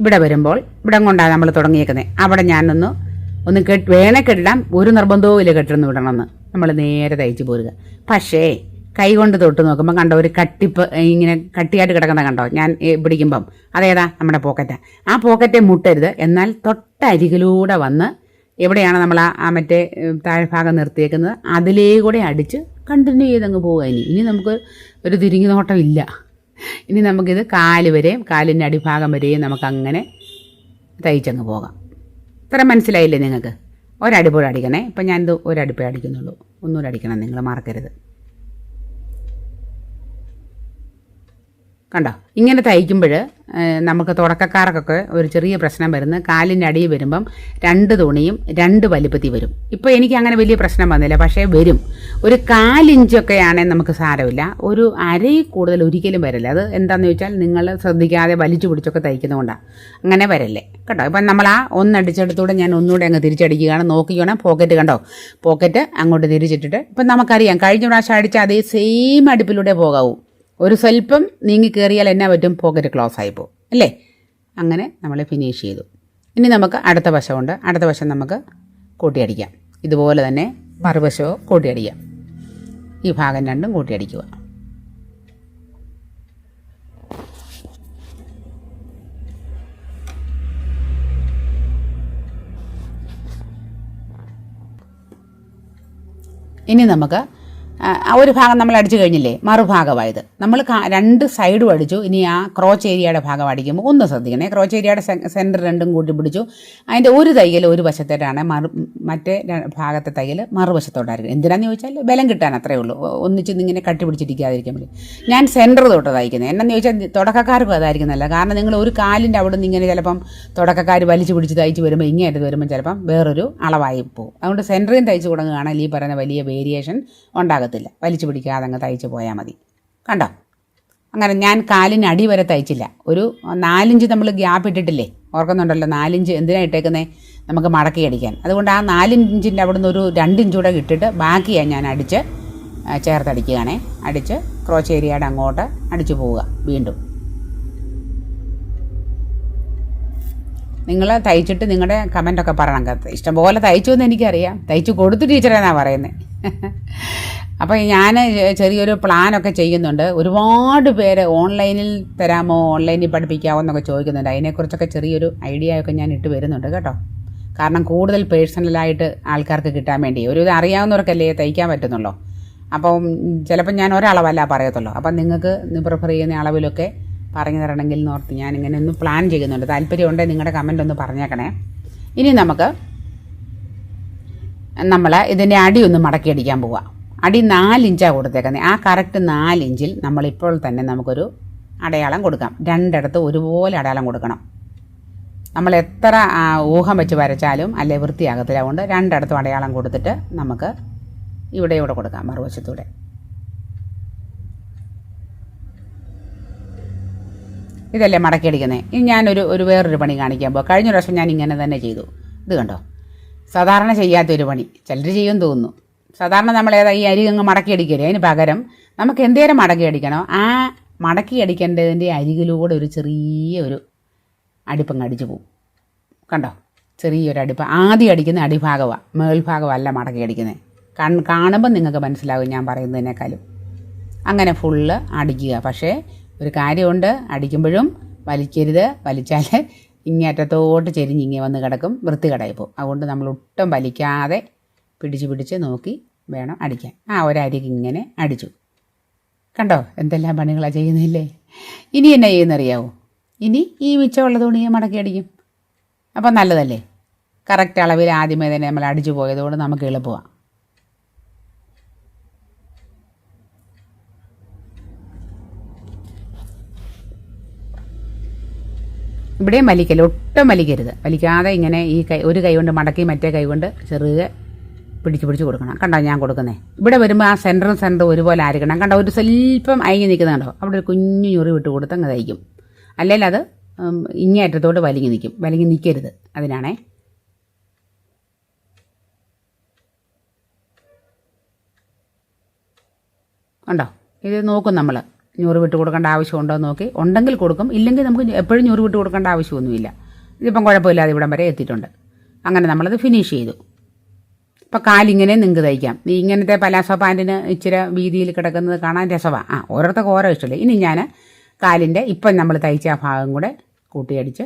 ഇവിടെ വരുമ്പോൾ ഇവിടെ കൊണ്ടാണ് നമ്മൾ തുടങ്ങിയേക്കുന്നത് അവിടെ ഞാനൊന്ന് ഒന്ന് കെട്ട് വേണേ കെട്ടിടാം ഒരു നിർബന്ധവും ഇല്ല കെട്ടിടന്ന് വിടണമെന്ന്. നമ്മൾ നേരെ തയ്ച്ച് പോരുക. പക്ഷേ കൈ കൊണ്ട് തൊട്ട് നോക്കുമ്പോൾ കണ്ടോ ഒരു കട്ടിപ്പ് ഇങ്ങനെ കട്ടിയായിട്ട് കിടക്കുന്ന കണ്ടോ? ഞാൻ പിടിക്കുമ്പം. അതേതാ? നമ്മുടെ പോക്കറ്റാ. ആ പോക്കറ്റെ മുട്ടരുത്. എന്നാൽ തൊട്ടരികിലൂടെ വന്ന് എവിടെയാണ് നമ്മൾ ആ മറ്റേ താഴ്ഭാഗം നിർത്തിയേക്കുന്നത്? അതിലേ കൂടെ അടിച്ച് കണ്ടിന്യൂ ചെയ്തങ്ങ് പോവുക ഇനി. ഇനി നമുക്ക് ഒരു തിരിഞ്ഞു നോട്ടം ഇല്ല. ഇനി നമുക്കിത് കാൽ വരെയും കാലിന്റെ അടിഭാഗം വരെയും നമുക്കങ്ങനെ തയ്ച്ചങ്ങ് പോകാം. ഇത്ര മനസ്സിലായില്ലേ നിങ്ങൾക്ക്? ഒരടിപ്പോഴും അടിക്കണേ. ഇപ്പം ഞാനിത് ഒരടിപ്പേ അടിക്കുന്നുള്ളൂ. ഒന്നുകൂടെ അടിക്കണം നിങ്ങൾ മറക്കരുത്. കണ്ടോ? ഇങ്ങനെ തയ്ക്കുമ്പോൾ നമുക്ക് തുടക്കക്കാർക്കൊക്കെ ഒരു ചെറിയ പ്രശ്നം വരുന്നത് കാലിന്റെ അടിയിൽ വരുമ്പം രണ്ട് തുണിയും രണ്ട് വലിപ്പത്തിൽ വരും. ഇപ്പോൾ എനിക്ക് അങ്ങനെ വലിയ പ്രശ്നം വന്നില്ല പക്ഷേ വരും. ഒരു കാലിഞ്ചൊക്കെ ആണെങ്കിൽ നമുക്ക് സാരമില്ല. ഒരു അരയിൽ കൂടുതൽ ഒരിക്കലും വരില്ല. അത് എന്താണെന്ന് ചോദിച്ചാൽ നിങ്ങൾ ശ്രദ്ധിക്കാതെ വലിച്ചു പിടിച്ചൊക്കെ തയ്ക്കുന്നതുകൊണ്ടാണ് അങ്ങനെ വരല്ലേ. കേട്ടോ ഇപ്പം നമ്മൾ ആ ഒന്നടിച്ചെടുത്തൂടെ ഞാൻ ഒന്നുകൂടെ അങ്ങ് തിരിച്ചടിക്കുകയാണ്. നോക്കിക്കോണം പോക്കറ്റ് കണ്ടോ? പോക്കറ്റ് അങ്ങോട്ട് തിരിച്ചിട്ടിട്ട്. ഇപ്പം നമുക്കറിയാം കഴിഞ്ഞ പ്രാവശ്യം അടിച്ച അതേ സെയിം അടുപ്പിലൂടെ പോകാവൂ. ഒരു സ്വല്പം നീങ്ങി കയറിയാൽ എന്നാ പറ്റും? പോക്കറ്റ് ക്ലോസ് ആയി പോകും അല്ലേ? അങ്ങനെ നമ്മൾ ഫിനിഷ് ചെയ്തു. ഇനി നമുക്ക് അടുത്ത വശമുണ്ട്. അടുത്ത വശം നമുക്ക് കൂട്ടിയടിക്കാം. ഇതുപോലെ തന്നെ മറുവശവും കൂട്ടിയടിക്കാം. ഈ ഭാഗം രണ്ടും കൂട്ടിയടിക്കുക. ഇനി നമുക്ക് ഒരു ഭാഗം നമ്മൾ അടിച്ചു കഴിഞ്ഞില്ലേ? മറുഭാഗമായത്. നമ്മൾ രണ്ട് സൈഡും അടിച്ചു. ഇനി ആ ക്രോച്ച് ഏരിയയുടെ ഭാഗം അടിക്കുമ്പോൾ ഒന്ന് ശ്രദ്ധിക്കണേ. ക്രോച്ച് ഏരിയയുടെ സെന്റർ രണ്ടും കൂട്ടി പിടിച്ചു. അതിന്റെ ഒരു തയ്യൽ ഒരു വശത്തേട്ടാണ് മറു മറ്റേ ഭാഗത്തെ തയ്യൽ മറുവശത്തോട്ടായിരിക്കും. എന്തിനാന്ന് ചോദിച്ചാൽ ബലം കിട്ടാൻ അത്രേ ഉള്ളൂ. ഒന്നിച്ചൊന്നും ഒന്നിച്ച് ഇങ്ങനെ കട്ടി പിടിച്ചിരിക്കാതിരിക്കാൻ വേണ്ടി. ഞാൻ സെന്റർ തൊട്ട് തയ്ക്കുന്നത് എന്നാന്ന് ചോദിച്ചാൽ തുടക്കക്കാർക്കും അതായിരിക്കും നല്ലത് കാരണം നിങ്ങൾ ഒരു കാലിന്റെ അവിടെ നിന്ന് ഇങ്ങനെ ചിലപ്പം തുടക്കക്കാർ വലിച്ചു പിടിച്ച് തയ്ച്ച് വരുമ്പോൾ ഇങ്ങേറ്റത് വരുമ്പോൾ ചിലപ്പം വേറൊരു അളവായി പോകും. അതുകൊണ്ട് സെന്ററിൽ തയ്ച്ച് തുടങ്ങുകയാണെങ്കിൽ ഈ പറയുന്ന വലിയ വേരിയേഷൻ ഉണ്ടാകത്തില്ല വലിച്ചു പിടിക്കാതെ അങ്ങ് തയ്ച്ച് പോയാൽ മതി. കണ്ടോ? അങ്ങനെ ഞാൻ കാലിന് അടി വരെ തയ്ച്ചില്ല. ഒരു നാലിഞ്ച് നമ്മൾ ഗ്യാപ്പ് ഇട്ടിട്ടില്ലേ? ഓർക്കുന്നുണ്ടല്ലോ നാലിഞ്ച് എന്തിനാണ് ഇട്ടേക്കുന്നത് നമുക്ക് മടക്കി അടിക്കാൻ. അതുകൊണ്ട് ആ നാലിഞ്ചിന്റെ അവിടുന്ന് ഒരു രണ്ടിഞ്ച് കൂടെ ഇട്ടിട്ട് ബാക്കിയാണ് ഞാൻ അടിച്ച് ചേർത്തടിക്കുകയാണേ. അടിച്ച് ക്രോച്ച് ഏരിയയുടെ അങ്ങോട്ട് അടിച്ചു പോവുക വീണ്ടും. നിങ്ങൾ തയ്ച്ചിട്ട് നിങ്ങളുടെ കമന്റൊക്കെ പറയണം. ഇഷ്ടംപോലെ തയ്ച്ചു എന്ന് എനിക്കറിയാം. തയ്ച്ചു കൊടുത്തു ടീച്ചറെന്നാണ് പറയുന്നത് അപ്പോൾ ഞാൻ ചെറിയൊരു പ്ലാനൊക്കെ ചെയ്യുന്നുണ്ട്. ഒരുപാട് പേര് ഓൺലൈനിൽ തരാമോ ഓൺലൈനിൽ പഠിപ്പിക്കാമോ എന്നൊക്കെ ചോദിക്കുന്നുണ്ട്. അതിനെക്കുറിച്ചൊക്കെ ചെറിയൊരു ഐഡിയ ഒക്കെ ഞാൻ ഇട്ട് വരുന്നുണ്ട് കേട്ടോ. കാരണം കൂടുതൽ പേഴ്സണലായിട്ട് ആൾക്കാർക്ക് കിട്ടാൻ വേണ്ടി. ഒരു ഇത് അറിയാവുന്നവർക്കല്ലേ തയ്ക്കാൻ പറ്റുന്നുള്ളൂ. അപ്പം ചിലപ്പോൾ ഞാൻ ഒരളവല്ല പറയത്തുള്ളൂ. അപ്പം നിങ്ങൾക്ക് പ്രിഫർ ചെയ്യുന്ന അളവിലൊക്കെ പറഞ്ഞു തരണമെങ്കിൽ എന്ന് ഓർത്ത് ഞാൻ ഇങ്ങനെ ഒന്ന് പ്ലാൻ ചെയ്യുന്നുണ്ട്. താല്പര്യമുണ്ടെങ്കിൽ നിങ്ങളുടെ കമന്റ് ഒന്ന് പറഞ്ഞേക്കണേ. ഇനി നമുക്ക് നമ്മൾ ഇതിന്റെ അടി ഒന്ന് മടക്കി അടിക്കാൻ പോവാം. അടി നാലിഞ്ചാണ് കൊടുത്തേക്കുന്നത് ആ കറക്റ്റ് നാലിഞ്ചിൽ നമ്മളിപ്പോൾ തന്നെ നമുക്കൊരു അടയാളം കൊടുക്കാം. രണ്ടിടത്ത് ഒരുപോലെ അടയാളം കൊടുക്കണം. നമ്മൾ എത്ര ഊഹം വെച്ച് വരച്ചാലും അല്ലെ വൃത്തിയാകത്തില്ല. അതുകൊണ്ട് രണ്ടിടത്തും അടയാളം കൊടുത്തിട്ട് നമുക്ക് ഇവിടെ ഇവിടെ കൊടുക്കാം മറുവശത്തൂടെ. ഇതല്ലേ മടക്കിയടിക്കുന്നത് ഇനി ഞാനൊരു ഒരു വേറൊരു പണി കാണിക്കാൻ പോകാം കഴിഞ്ഞ പ്രാവശ്യം ഞാൻ ഇങ്ങനെ തന്നെ ചെയ്തു. ഇത് കണ്ടോ? സാധാരണ ചെയ്യാത്തൊരു പണി. ചിലർ ചെയ്യും തോന്നുന്നു. സാധാരണ നമ്മൾ ഏതാ ഈ അരി അങ്ങ് മടക്കി അടിക്കരുത് അതിന് പകരം നമുക്ക് എന്തേരം മടക്കി അടിക്കണോ? ആ മടക്കി അടിക്കേണ്ടതിന്റെ അരികിലൂടെ ഒരു ചെറിയ ഒരു അടിപ്പങ്ങ് അടിച്ചു പോവും. കണ്ടോ? ചെറിയൊരു അടിപ്പ്. ആദ്യം അടിക്കുന്ന അടിഭാഗമാണ് മേൽഭാഗമല്ല മടക്കി അടിക്കുന്നത് കൺ കാണുമ്പോൾ നിങ്ങൾക്ക് മനസ്സിലാകും ഞാൻ പറയുന്നതിനേക്കാളും. അങ്ങനെ ഫുള്ള് അടിക്കുക. പക്ഷേ ഒരു കാര്യമുണ്ട്. അടിക്കുമ്പോഴും വലിക്കരുത്. വലിച്ചാൽ ഇങ്ങേറ്റത്തോട്ട് ചെരിഞ്ഞ് ഇങ്ങനെ വന്ന് കിടക്കും. വൃത്തികടയിപ്പോൾ അതുകൊണ്ട് നമ്മൾ ഒട്ടും വലിക്കാതെ പിടിച്ച് പിടിച്ച് നോക്കി വേണം അടിക്കാൻ. ആ ഒരരിക്ക് ഇങ്ങനെ അടിച്ചു. കണ്ടോ? എന്തെല്ലാം പണികളാണ് ചെയ്യുന്നില്ലേ ഇനി എന്നെ ചെയ്യുന്നറിയാവോ? ഇനി ഈ മിച്ചമുള്ള തുണിയെ മടക്കി അടിക്കും. അപ്പം നല്ലതല്ലേ? കറക്റ്റ് അളവിൽ ആദ്യമേ തന്നെ നമ്മൾ അടിച്ചു പോയതുകൊണ്ട് നമുക്ക് എളുപ്പമാണ് ഇവിടെയും വലിക്കല്ല ഒട്ടും വലിക്കരുത്. വലിക്കാതെ ഇങ്ങനെ ഈ കൈ ഒരു കൈ കൊണ്ട് മടക്കി മറ്റേ കൈ കൊണ്ട് ചെറുകെ പിടിച്ച് പിടിച്ച് കൊടുക്കണം. കണ്ടോ ഞാൻ കൊടുക്കുന്നേ? ഇവിടെ വരുമ്പോൾ ആ സെന്ററും സെന്ററും ഒരുപോലെ ആയിരിക്കണം. കണ്ടോ ഒരു സ്വല്പം അയങ്ങി നിൽക്കുന്നുണ്ടോ അവിടെ ഒരു കുഞ്ഞു ഞൊറി വിട്ട് കൊടുത്ത് അങ്ങ് തയ്ക്കും. അല്ലെങ്കിൽ അത് ഇങ്ങേറ്റത്തോട്ട് വലിങ്ങി നിൽക്കും. വലിഞ്ഞ് നിൽക്കരുത് അതിനാണേ. ഉണ്ടോ ഇത് നോക്കും നമ്മൾ ഞൂറ് വിട്ട് കൊടുക്കേണ്ട ആവശ്യമുണ്ടോ എന്ന് നോക്കി. ഉണ്ടെങ്കിൽ കൊടുക്കും. ഇല്ലെങ്കിൽ നമുക്ക് എപ്പോഴും ഞൂറ് വിട്ട് കൊടുക്കേണ്ട ആവശ്യമൊന്നുമില്ല. ഇതിപ്പം കുഴപ്പമില്ലാതെ ഇവിടം വരെ എത്തിയിട്ടുണ്ട്. അങ്ങനെ നമ്മളത് ഫിനിഷ് ചെയ്തു. ഇപ്പോൾ കാലിങ്ങനെ നിങ്ങൾക്ക് തയ്ക്കാം. ഈ ഇങ്ങനത്തെ പലാസോ പാന്റിന് ഇച്ചിരി വീതിയിൽ കിടക്കുന്നത് കാണാൻ രസമാണ് ആ ഓരോരുത്തർക്ക് ഓരോ ഇഷ്ടമല്ലേ ഇനി ഞാൻ കാലിന്റെ ഇപ്പം നമ്മൾ തയ്ച്ച ആ ഭാഗം കൂടെ കൂട്ടിയടിച്ച്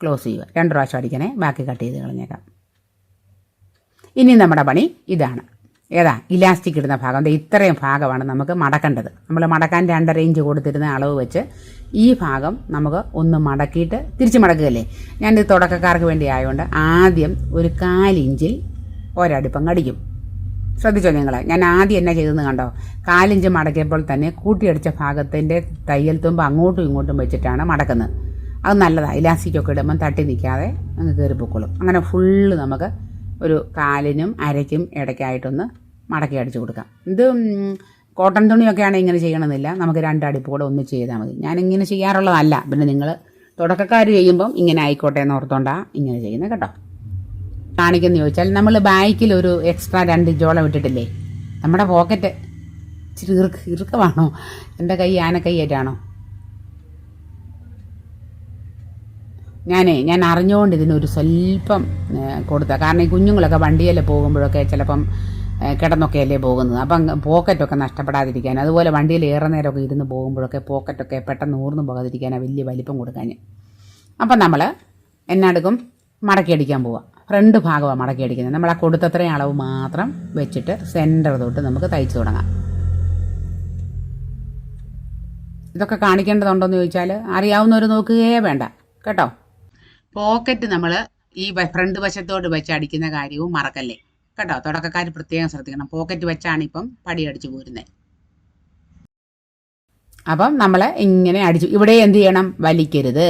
ക്ലോസ് ചെയ്യുക. രണ്ട് പ്രാവശ്യം അടിക്കണേ ബാക്കി കട്ട് ചെയ്ത് കളഞ്ഞേക്കാം. ഇനി നമ്മുടെ പണി ഇതാണ്. ഏതാ? ഇലാസ്റ്റിക് ഇടുന്ന ഭാഗം. ഇത്രയും ഭാഗമാണ് നമുക്ക് മടക്കേണ്ടത്. നമ്മൾ മടക്കാൻ രണ്ടര ഇഞ്ച് കൊടുത്തിരുന്ന അളവ് വെച്ച് ഈ ഭാഗം നമുക്ക് ഒന്ന് മടക്കിയിട്ട് തിരിച്ച് മടക്കുകയല്ലേ? ഞാനിത് തുടക്കക്കാർക്ക് വേണ്ടി ആയതുകൊണ്ട് ആദ്യം ഒരു കാലിഞ്ചിൽ ഒരടുപ്പം കടിക്കും ശ്രദ്ധിച്ചോ നിങ്ങൾ ഞാൻ ആദ്യം എന്നാ ചെയ്തെന്ന് കണ്ടോ? കാലിഞ്ച് മടക്കിയപ്പോൾ തന്നെ കൂട്ടിയടിച്ച ഭാഗത്തിന്റെ തയ്യൽ തുമ്പ് അങ്ങോട്ടും ഇങ്ങോട്ടും വെച്ചിട്ടാണ് മടക്കുന്നത്. അത് നല്ലതാണ് ഇലാസ്റ്റിക്കൊക്കെ ഇടുമ്പം തട്ടി നിൽക്കാതെ അങ്ങ് കയറി പൊക്കോളും. അങ്ങനെ ഫുള്ള് നമുക്ക് ഒരു കാലിനും അരയ്ക്കും ഇടയ്ക്കായിട്ടൊന്ന് മടക്കി അടിച്ചു കൊടുക്കാം. ഇത് കോട്ടൺ തുണിയൊക്കെ ആണെങ്കിൽ ഇങ്ങനെ ചെയ്യണമെന്നില്ല നമുക്ക് രണ്ടടിപ്പ് കൂടെ ഒന്ന് ചെയ്താൽ മതി. ഞാനിങ്ങനെ ചെയ്യാറുള്ളതല്ല. പിന്നെ നിങ്ങൾ തുടക്കക്കാർ ചെയ്യുമ്പം ഇങ്ങനെ ആയിക്കോട്ടെ എന്ന് ഓർത്തോണ്ടാ ഇങ്ങനെ ചെയ്യുന്നത് കേട്ടോ. കാണിക്കുന്ന ചോദിച്ചാൽ നമ്മൾ ബാക്കിൽ ഒരു എക്സ്ട്രാ രണ്ട് ജോളം ഇട്ടിട്ടില്ലേ നമ്മുടെ പോക്കറ്റ് ഇച്ചിരി ഇറുക്ക് ഇറുക്കമാണോ? എന്റെ കൈ ആനക്കൈയായിട്ടാണോ ഞാനേ ഞാൻ അറിഞ്ഞുകൊണ്ട് ഇതിനൊരു സ്വല്പം കൊടുത്ത. കാരണം ഈ കുഞ്ഞുങ്ങളൊക്കെ വണ്ടിയല്ലേ പോകുമ്പോഴൊക്കെ ചിലപ്പം കിടന്നൊക്കെയല്ലേ പോകുന്നത്. അപ്പം പോക്കറ്റൊക്കെ നഷ്ടപ്പെടാതിരിക്കാൻ അതുപോലെ വണ്ടിയിൽ ഏറെ നേരമൊക്കെ ഇരുന്ന് പോകുമ്പോഴൊക്കെ പോക്കറ്റൊക്കെ പെട്ടെന്ന് ഊർന്നു പോകാതിരിക്കാനാണ് വലിയ വലിപ്പം കൊടുക്കാൻ. അപ്പം നമ്മൾ എന്നാടുക്കും മടക്കി അടിക്കാൻ പോവാം. രണ്ട് ഭാഗമാണ് മടക്കി അടിക്കുന്നത് നമ്മൾ ആ കൊടുത്തത്രയും അളവ് മാത്രം വെച്ചിട്ട് സെന്റർ തൊട്ട് നമുക്ക് തയ്ച്ചു തുടങ്ങാം. ഇതൊക്കെ കാണിക്കേണ്ടതുണ്ടോയെന്ന് ചോദിച്ചാൽ അറിയാവുന്നവർ നോക്കുകയേ വേണ്ട. കേട്ടോ? പോക്കറ്റ് നമ്മൾ ഈ ഫ്രണ്ട് വശത്തോട്ട് വെച്ച് അടിക്കുന്ന കാര്യവും മറക്കല്ലേ? കേട്ടോ? തുടക്കക്കാർ പ്രത്യേകം ശ്രദ്ധിക്കണം. പോക്കറ്റ് വെച്ചാണ് ഇപ്പം പടി അടിച്ചു പോരുന്നത് അപ്പം നമ്മൾ ഇങ്ങനെ അടിച്ചു. ഇവിടെ എന്ത് ചെയ്യണം? വലിക്കരുത്.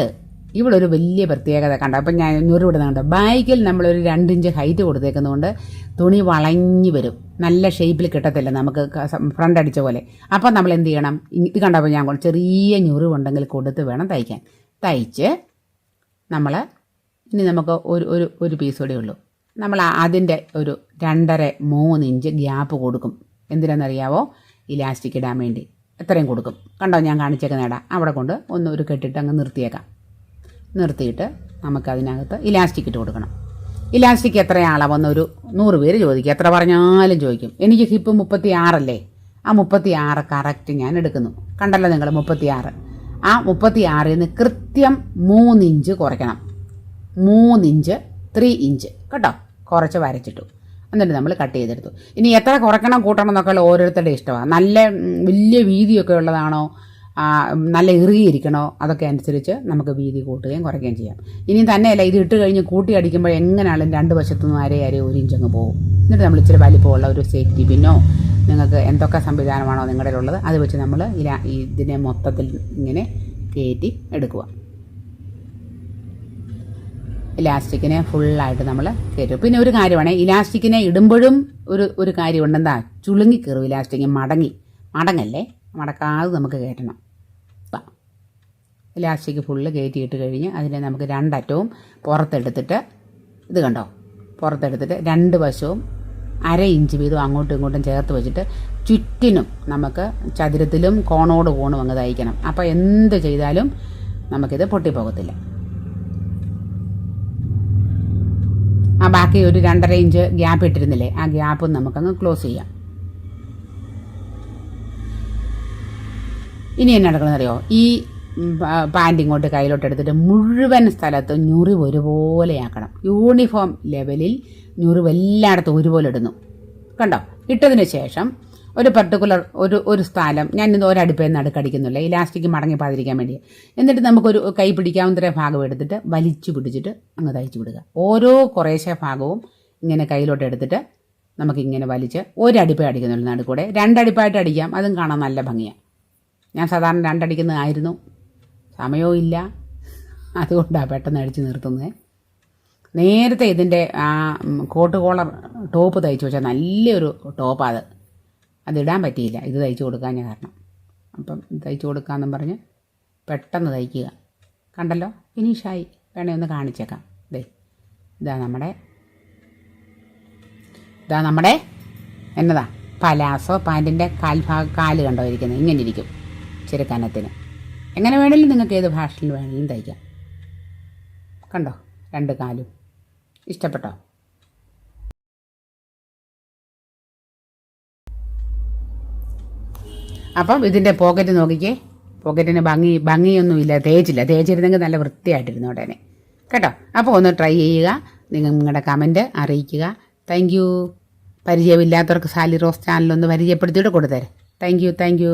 ഇവിടെ ഒരു വലിയ പ്രത്യേകത കണ്ടോ? അപ്പം ഞാൻ ഞൂറ് വിടുന്നുണ്ട് ബാഗിൽ നമ്മളൊരു രണ്ടിഞ്ച് ഹൈറ്റ് കൊടുത്തേക്കുന്നതുകൊണ്ട് തുണി വളഞ്ഞു വരും. നല്ല ഷേപ്പിൽ കിട്ടത്തില്ല നമുക്ക് ഫ്രണ്ട് അടിച്ച പോലെ. അപ്പം നമ്മൾ എന്ത് ചെയ്യണം? ഇത് കണ്ടപ്പോൾ ഞാൻ കൊണ്ട് ചെറിയ ഞുറിവുണ്ടെങ്കിൽ കൊടുത്ത് വേണം തയ്ക്കാൻ. തയ്ച്ച് നമ്മൾ ഇനി നമുക്ക് ഒരു ഒരു ഒരു പീസ് കൂടെ ഉള്ളൂ. നമ്മൾ അതിന്റെ ഒരു രണ്ടര മൂന്ന് ഇഞ്ച് ഗ്യാപ്പ് കൊടുക്കും. എന്തിനാണെന്നറിയാവോ ഇലാസ്റ്റിക് ഇടാൻ വേണ്ടി. എത്രയും കൊടുക്കും. കണ്ടോ? ഞാൻ കാണിച്ചേക്കുന്ന ഇടാം അവിടെ കൊണ്ട് ഒന്ന് ഒരു കെട്ടിട്ട് അങ്ങ് നിർത്തിയേക്കാം. നിർത്തിയിട്ട് നമുക്കതിനകത്ത് ഇലാസ്റ്റിക് ഇട്ട് കൊടുക്കണം. ഇലാസ്റ്റിക് എത്ര അളവെന്ന് ഒരു നൂറ് പേര് ചോദിക്കും. എത്ര പറഞ്ഞാലും ചോദിക്കും. എനിക്ക് ഹിപ്പ് മുപ്പത്തി ആറല്ലേ ആ മുപ്പത്തി ആറ് കറക്റ്റ് ഞാൻ എടുക്കുന്നു. കണ്ടല്ലോ നിങ്ങൾ മുപ്പത്തി ആറ് ആ മുപ്പത്തി ആറിൽ നിന്ന് കൃത്യം മൂന്നിഞ്ച് കുറയ്ക്കണം. മൂന്നിഞ്ച് ത്രീ ഇഞ്ച് കേട്ടോ? കുറച്ച് വരച്ചിട്ടു. എന്നിട്ട് നമ്മൾ കട്ട് ചെയ്തെടുത്തു. ഇനി എത്ര കുറയ്ക്കണം കൂട്ടണം എന്നൊക്കെ ഓരോരുത്തരുടെ ഇഷ്ടമാണ് നല്ല വലിയ വീതിയൊക്കെ ഉള്ളതാണോ? നല്ല ഇറുകിയിരിക്കണോ അതൊക്കെ അനുസരിച്ച് നമുക്ക് വീതി കൂട്ടുകയും കുറയ്ക്കുകയും ചെയ്യാം. ഇനി തന്നെയല്ല ഇത് ഇട്ട് കഴിഞ്ഞ് കൂട്ടി അടിക്കുമ്പോൾ എങ്ങനെയാണെങ്കിലും രണ്ട് വശത്തുനിന്നും അരേ അരേ ഒരു ഇഞ്ചങ്ങ് പോകും. എന്നിട്ട് നമ്മൾ ഇച്ചിരി വലിപ്പമുള്ള ഒരു സേഫ്റ്റി പിന്നോ നിങ്ങൾക്ക് എന്തൊക്കെ സംവിധാനമാണോ നിങ്ങളുടെ ഉള്ളത് അത് വെച്ച് നമ്മൾ ഇതിനെ മൊത്തത്തിൽ ഇങ്ങനെ കയറ്റി എടുക്കുക. ഇലാസ്റ്റിക്കിനെ ഫുള്ളായിട്ട് നമ്മൾ കയറ്റും. പിന്നെ ഒരു കാര്യമാണ് ഇലാസ്റ്റിക്കിനെ ഇടുമ്പോഴും ഒരു ഒരു കാര്യമുണ്ട്. എന്താ? ചുളുങ്ങി കയറും മടങ്ങി. മടങ്ങല്ലേ? മടക്കാതെ നമുക്ക് കയറ്റണം. ഇലാസ്റ്റിക് ഫുള്ള് കയറ്റിയിട്ട് കഴിഞ്ഞ് അതിനെ നമുക്ക് രണ്ടറ്റവും പുറത്തെടുത്തിട്ട് ഇത് കണ്ടോ? പുറത്തെടുത്തിട്ട് രണ്ട് വശവും അര ഇഞ്ച് വീതം അങ്ങോട്ടും ഇങ്ങോട്ടും ചേർത്ത് വെച്ചിട്ട് ചുറ്റിനും നമുക്ക് ചതുരത്തിലും കോണോട് കോണും അങ്ങ് തയ്ക്കണം. അപ്പോൾ എന്ത് ചെയ്താലും നമുക്കിത് പൊട്ടിപ്പോകത്തില്ല. ആ ബാക്കി ഒരു രണ്ടര ഇഞ്ച് ഗ്യാപ്പ് ഇട്ടിരുന്നില്ലേ? ആ ഗ്യാപ്പ് നമുക്കങ്ങ് ക്ലോസ് ചെയ്യാം. ഇനി എന്നാ നടക്കണമെന്നറിയോ ഈ പാന്റ് ഇങ്ങോട്ട് കയ്യിലോട്ട് എടുത്തിട്ട് മുഴുവൻ സ്ഥലത്തും ഞുറിവ് ഒരുപോലെയാക്കണം. യൂണിഫോം ലെവലിൽ ഞുറിവ് എല്ലായിടത്തും ഒരുപോലെ ഇടുന്നു. കണ്ടോ? ഇട്ടതിന് ശേഷം ഒരു പർട്ടിക്കുലർ ഒരു ഒരു സ്ഥലം. ഞാൻ ഇന്ന് നിന്ന് അടുക്കടിക്കുന്നില്ല ഇലാസ്റ്റിക് മടങ്ങി പാതിരിക്കാൻ വേണ്ടി. എന്നിട്ട് നമുക്കൊരു കൈ പിടിക്കാവുന്ന ഭാഗം എടുത്തിട്ട് വലിച്ചു പിടിച്ചിട്ട് അങ്ങ് തയ്ച്ചു വിടുക. ഓരോ കുറേശ്ശെ ഭാഗവും ഇങ്ങനെ കയ്യിലോട്ട് എടുത്തിട്ട് നമുക്കിങ്ങനെ വലിച്ച് ഒരടിപ്പേ അടിക്കുന്നുള്ളൂ നടുക്കൂടെ. രണ്ടടിപ്പായിട്ട് അടിക്കാം. അതും കാണാൻ നല്ല ഭംഗിയാണ് ഞാൻ സാധാരണ രണ്ടടിക്കുന്നതായിരുന്നു. സമയവും ഇല്ല. അതുകൊണ്ടാണ് പെട്ടെന്ന് അടിച്ച് നിർത്തുന്നത് നേരത്തെ ഇതിന്റെ ആ കോട്ട് കോളർ ടോപ്പ് തയ്ച്ചു വെച്ചാൽ നല്ലൊരു ടോപ്പാണ് അത്. അതിടാൻ പറ്റിയില്ല. ഇത് തയ്ച്ചു കൊടുക്കാൻ ഞാൻ കാരണം. അപ്പം തയ്ച്ചു കൊടുക്കാമെന്നും പറഞ്ഞ് പെട്ടെന്ന് തയ്ക്കുക. കണ്ടല്ലോ? ഫിനിഷായി വേണേ ഒന്ന് കാണിച്ചേക്കാം. ദേ ഇതാ നമ്മുടെ ഇതാ നമ്മുടെ എന്നതാ? പലാസോ പാന്റിന്റെ കാൽഭാഗ കാൽ കണ്ടോ ഇരിക്കുന്നത്? ഇങ്ങനെ ഇരിക്കും ചെറുക്കനത്തിന്. കനത്തിന് എങ്ങനെ വേണമെങ്കിലും നിങ്ങൾക്ക് ഏത് ഭാഷയിൽ വേണമെങ്കിലും തയ്ക്കാം. കണ്ടോ? രണ്ട് കാലും. ഇഷ്ടപ്പെട്ടോ? അപ്പം ഇതിന്റെ പോക്കറ്റ് നോക്കിക്കേ. പോക്കറ്റിന് ഭംഗി ഭംഗിയൊന്നുമില്ല. തേച്ചില്ല. തേച്ചിരുന്നെങ്കിൽ നല്ല വൃത്തിയായിട്ടിരുന്നു ഉടനെ. കേട്ടോ? അപ്പോൾ ഒന്ന് ട്രൈ ചെയ്യുക. നിങ്ങൾ നിങ്ങളുടെ കമന്റ് അറിയിക്കുക. താങ്ക് യു പരിചയമില്ലാത്തവർക്ക് സാലി റോസ് ചാനലൊന്ന് പരിചയപ്പെടുത്തിയിട്ട് കൊടുത്തേരെ. Thank you thank you